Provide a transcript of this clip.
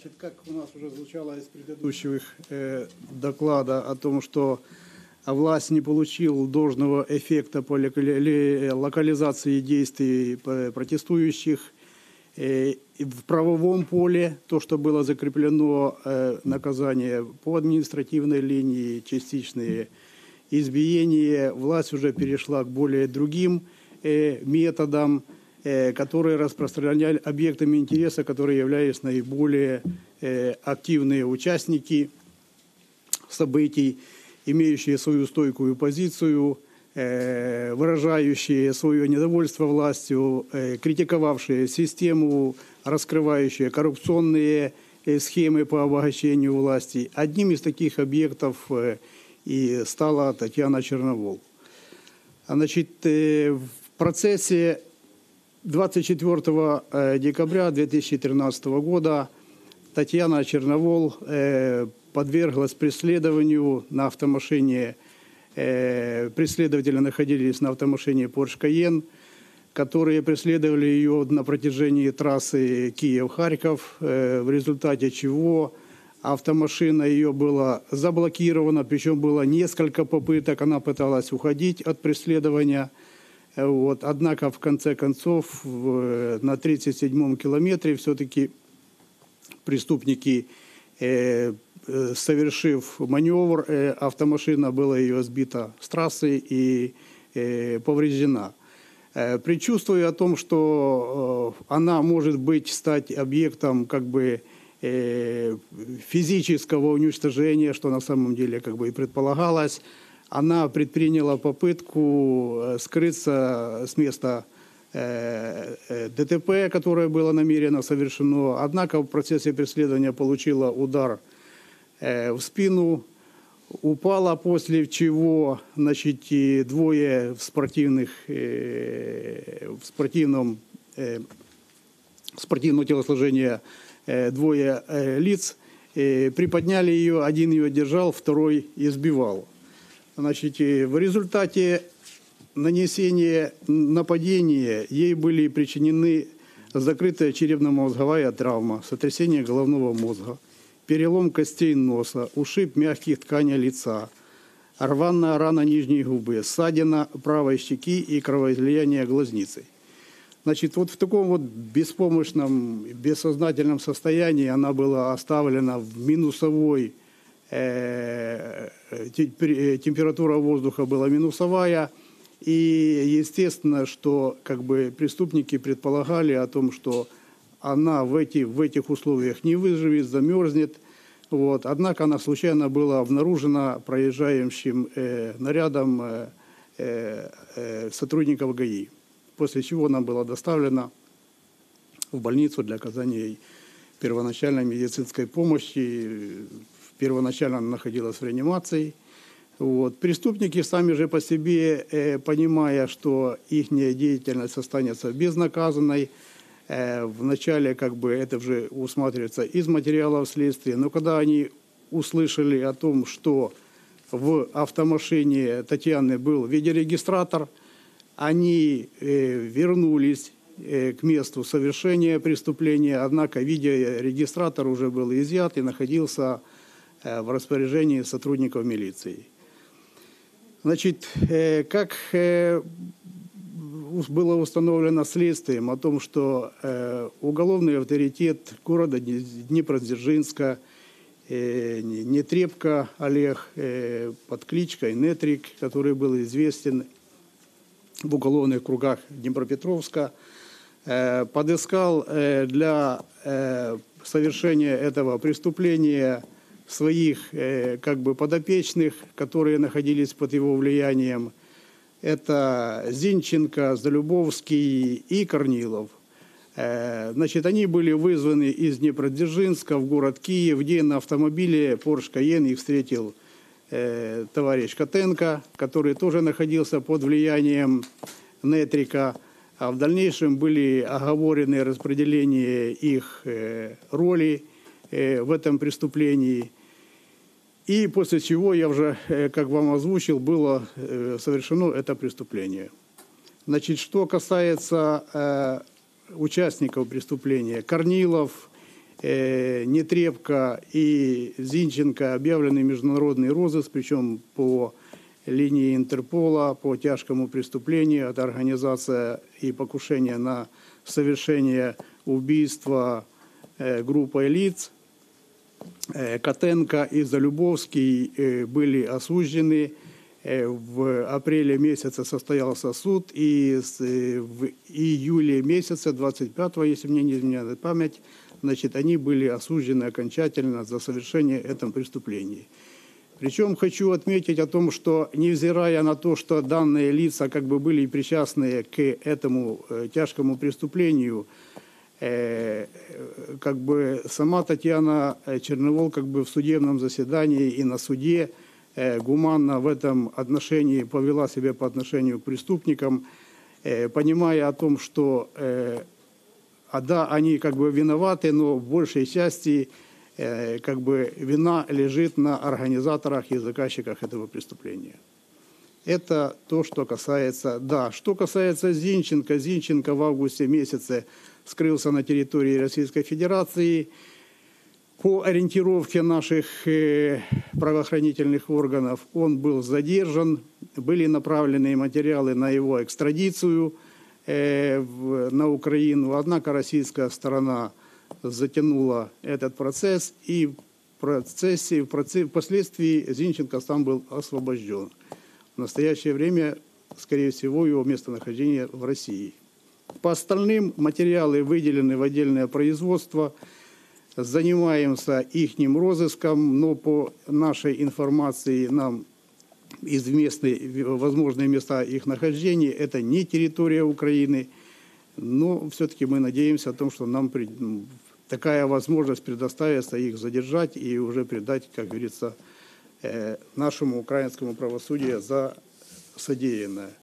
Значит, как у нас уже звучало из предыдущих э, доклада о том, что власть не получил должного эффекта по локализации действий протестующих э, в правовом поле, то, что было закреплено э, наказание по административной линии, частичные избиения, власть уже перешла к более другим э, методам, Э, которые распространяли объектами интереса, которые являлись наиболее э, активные участники событий, имеющие свою стойкую позицию, э, выражающие свое недовольство властью, критиковавшие систему, раскрывающие коррупционные схемы по обогащению власти. Одним из таких объектов и стала Татьяна Черновол. Значит, в процессе 24 э, декабря 2013 года Татьяна Черновол э, подверглась преследованию на автомашине. Э, преследователи находились на автомашине Porsche Cayenne, которые преследовали ее на протяжении трассы Киев-Харьков, в результате чего автомашина ее была заблокирована, причем было несколько попыток, она пыталась уходить от преследования – вот. Однако, в конце концов, в, на 37-м километре все-таки преступники, э, э, совершив маневр, э, автомашина была ее сбита с трассы и э, повреждена. Э, предчувствуя о том, что э, она может быть стать объектом как бы э, физического уничтожения, что на самом деле как бы и предполагалось, она предприняла попытку э, скрыться с места э, э, ДТП, которое было намеренно совершено. Однако в процессе преследования получила удар в спину, упала, после чего значит, двое в, спортивных, в спортивном спортивного телосложения двое лиц приподняли ее, один ее держал, второй избивал. Значит, в результате нанесения нападения ей были причинены закрытая черепно-мозговая травма, сотрясение головного мозга, перелом костей носа, ушиб мягких тканей лица, рваная рана нижней губы, ссадина правой щеки и кровоизлияние глазницы. Значит, вот в таком вот беспомощном, бессознательном состоянии она была оставлена в минусовой температура воздуха была минусовая, и естественно, что как бы преступники предполагали о том, что она в, эти, в этих условиях не выживет, замерзнет. Вот. Однако она случайно была обнаружена проезжающим э, нарядом э, э, сотрудников ГАИ, после чего она была доставлена в больницу для оказания первоначальной медицинской помощи первоначально она находилась в реанимации. Вот. Преступники сами же по себе, э, понимая, что их деятельность останется безнаказанной, э, вначале как бы это уже усматривается из материалов следствия, но когда они услышали о том, что в автомашине Татьяны был видеорегистратор, они э, вернулись э, к месту совершения преступления, однако видеорегистратор уже был изъят и находился в распоряжении сотрудников милиции. Значит, э, как э, было установлено следствием о том, что уголовный авторитет города Днепродзержинска, Нетребко Олег под кличкой Нетрик, который был известен в уголовных кругах Днепропетровска, подыскал для совершения этого преступления – своих э, как бы подопечных, которые находились под его влиянием. Это Зинченко, Залюбовский и Корнилов. Э, значит, они были вызваны из Днепродзержинска в город Киев, где на автомобиле Porsche Cayenne их встретил э, товарищ Котенко, который тоже находился под влиянием Нетрика, а в дальнейшем были оговорены распределение их роли в этом преступлении – и после чего, я уже, э, как вам озвучил, было э, совершено это преступление. Значит, что касается э, участников преступления, Корнилов э, Нетребко и Зинченко объявлены международный розыск, причем по линии Интерпола по тяжкому преступлению. Это организация и покушение на совершение убийства э, группой лиц. Э, Котенко и Залюбовский э, были осуждены. Э, В апреле месяце состоялся суд, и в июле месяце, 25 если мне не изменяет память, значит, они были осуждены окончательно за совершение этого преступления. Причем хочу отметить о том, что невзирая на то, что данные лица как бы были причастны к этому тяжкому преступлению, как бы сама Татьяна э, Черновол как бы в судебном заседании и на суде э, гуманно в этом отношении повела себя по отношению к преступникам, э, понимая о том, что э, а да, они как бы виноваты, но в большей части э, как бы вина лежит на организаторах и заказчиках этого преступления. Это то, что касается, да, что касается Зинченко. Зинченко в августе месяце скрылся на территории Российской Федерации. По ориентировке наших э, правоохранительных органов он был задержан, были направлены материалы на его экстрадицию э, на Украину, однако российская сторона затянула этот процесс и в процессе, в проце- впоследствии Зинченко сам был освобожден. В настоящее время, скорее всего, его местонахождение в России. По остальным материалы выделены в отдельное производство. Занимаемся ихним розыском, но по нашей информации нам известны возможные места их нахождения. Это не территория Украины, но все-таки мы надеемся о том, что нам м, такая возможность предоставится их задержать и уже предать, как говорится, э, нашему украинскому правосудию за содеянное.